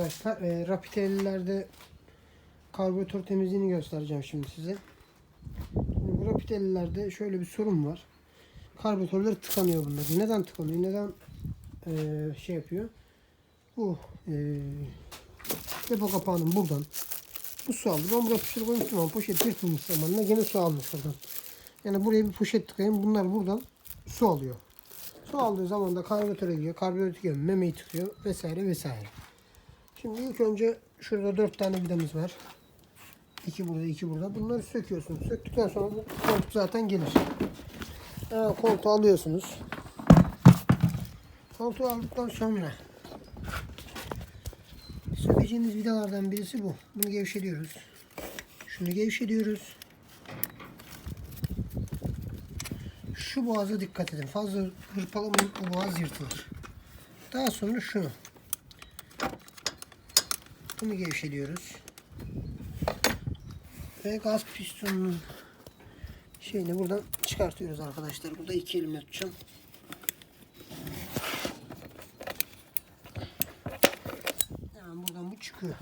Arkadaşlar e, Rapidellilerde karbüratör temizliğini göstereceğim şimdi size. Bu Rapidellilerde şöyle bir sorun var. Karbüratörler tıkanıyor bunlar. Neden tıkanıyor? Neden e, şey yapıyor? Bu e, depo kapağının buradan bu su aldı. Ben buraya poşet koymuştum ama poşet yırtılmış zamanında gene su almış buradan. Yani buraya bir poşet tıkayın. Bunlar buradan su alıyor. Su aldığı zaman da karbüratöre gidiyor. Karbüratör tıkıyor. Memeyi tıkıyor vesaire vesaire. Şimdi ilk önce şurada dört tane vidamız var. İki burada, iki burada. Bunları söküyorsunuz. Söktükten sonra bu koltuk zaten gelir. Ha, koltuğu alıyorsunuz. Koltuğu aldıktan sonra sökeceğiniz vidalardan birisi bu. Bunu gevşeliyoruz. Şunu gevşeliyoruz. Şu boğaza dikkat edin. Fazla hırpalamayın bu boğaz yırtılır. Daha sonra şunu. Bunu gevşeliyoruz. Ve gaz pistonunun şeyini buradan çıkartıyoruz arkadaşlar. Burada iki elimle tutacağım. Hemen buradan bu çıkıyor.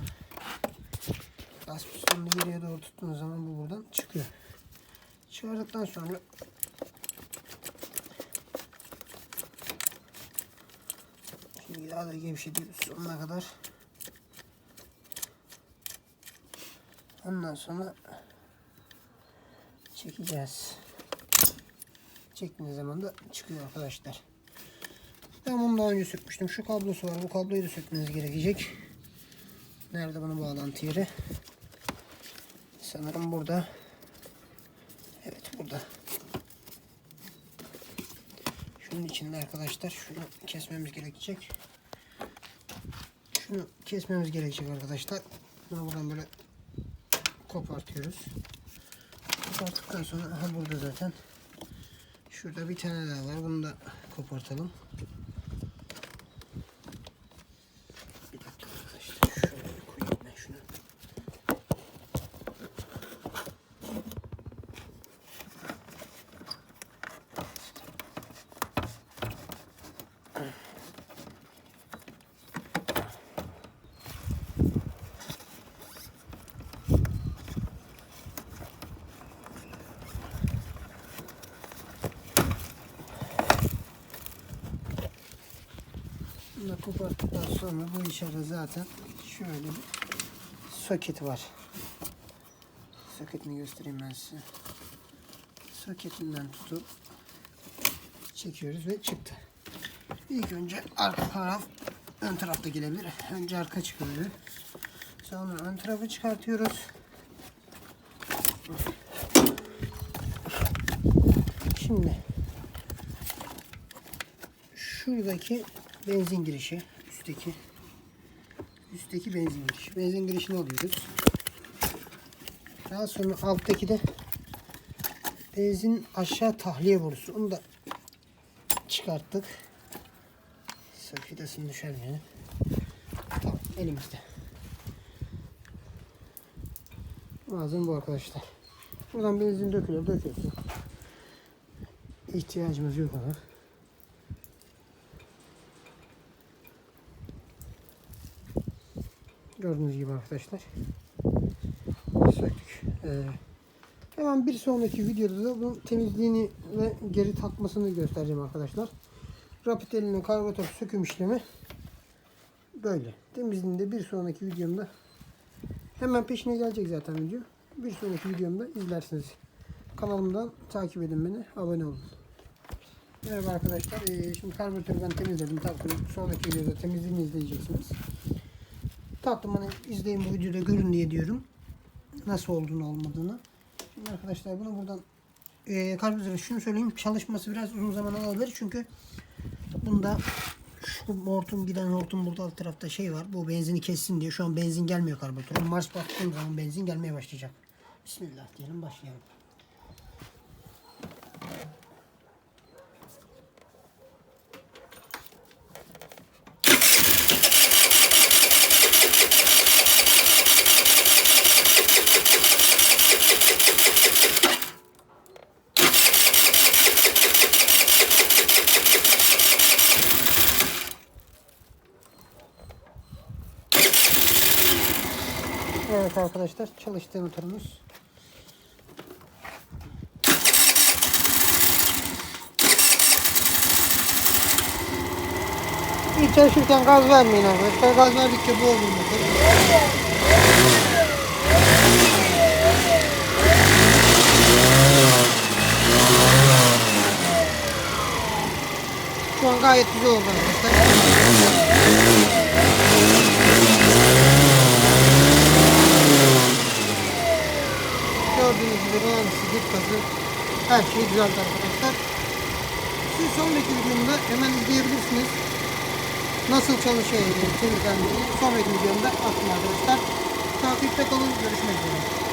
Gaz pistonunu geriye doğru tuttuğunuz zaman bu buradan çıkıyor. Çıkardıktan sonra Şimdi daha da gevşetiyoruz sonuna kadar. Ondan sonra çekeceğiz. Çektiğiniz zaman da çıkıyor arkadaşlar. Ben bunu daha önce sökmüştüm. Şu kablosu var. Bu kabloyu da sökmeniz gerekecek. Nerede bunun bağlantı yeri? Sanırım burada. Evet burada. Şunun içinde arkadaşlar şunu kesmemiz gerekecek. Şunu kesmemiz gerekecek arkadaşlar. Buradan böyle kopartıyoruz. Koparttıktan sonra aha burada zaten. Şurada bir tane daha var. Bunu da kopartalım. Bir dakika arkadaşlar. Şöyle bir koyayım ben şunu. Bunu da koparttıktan sonra bu içeride zaten şöyle bir soket var. Soketini göstereyim ben size. Soketinden tutup çekiyoruz ve çıktı. İlk önce arka taraf ön tarafta gelebilir. Önce arka çıkıyor. Sonra ön tarafı çıkartıyoruz. Şimdi şuradaki benzin girişi üstteki üstteki benzin girişi. Benzin girişini alıyoruz. Daha sonra alttaki de benzin aşağı tahliye borusu. Onu da çıkarttık. Sakidasını düşürmeyelim. Tamam elimizde. Malzeme bu arkadaşlar. Buradan benzin dökülüyor, döküyorsun. İhtiyacımız yok ama. Gördüğünüz gibi arkadaşlar. Söktük. Ee, hemen bir sonraki videoda da bunun temizliğini ve geri takmasını göstereceğim arkadaşlar. Rapid eline karbüratör söküm işlemi böyle. Temizliğinde bir sonraki videomda hemen peşine gelecek zaten video. Bir sonraki videomda izlersiniz. Kanalımdan takip edin beni. Abone olun. Merhaba arkadaşlar. Ee, şimdi karbüratörü ben temizledim. Tabii sonraki videoda temizliğini izleyeceksiniz. Tatlım hani izleyin bu videoda görün diye diyorum. Nasıl olduğunu olmadığını. Şimdi arkadaşlar bunu buradan e, karbüratörü şunu söyleyeyim. Çalışması biraz uzun zaman alabilir. Çünkü bunda şu hortum giden hortum burada alt tarafta şey var. Bu benzini kessin diye. Şu an benzin gelmiyor karbüratörün. Marş baktığım zaman benzin gelmeye başlayacak. Bismillah diyelim başlayalım. Evet arkadaşlar çalıştı motorumuz. İlk çalışırken gaz vermeyin arkadaşlar. Gaz verdikçe bu olur motor. Şu an gayet güzel oldu arkadaşlar. Gördüğünüz gibi rolantisi, gitması her şey güzel arkadaşlar. Siz sonraki videomda hemen izleyebilirsiniz. Nasıl çalışıyor temizlendiği sonraki videomda atın arkadaşlar. Takipte kalın. Görüşmek üzere.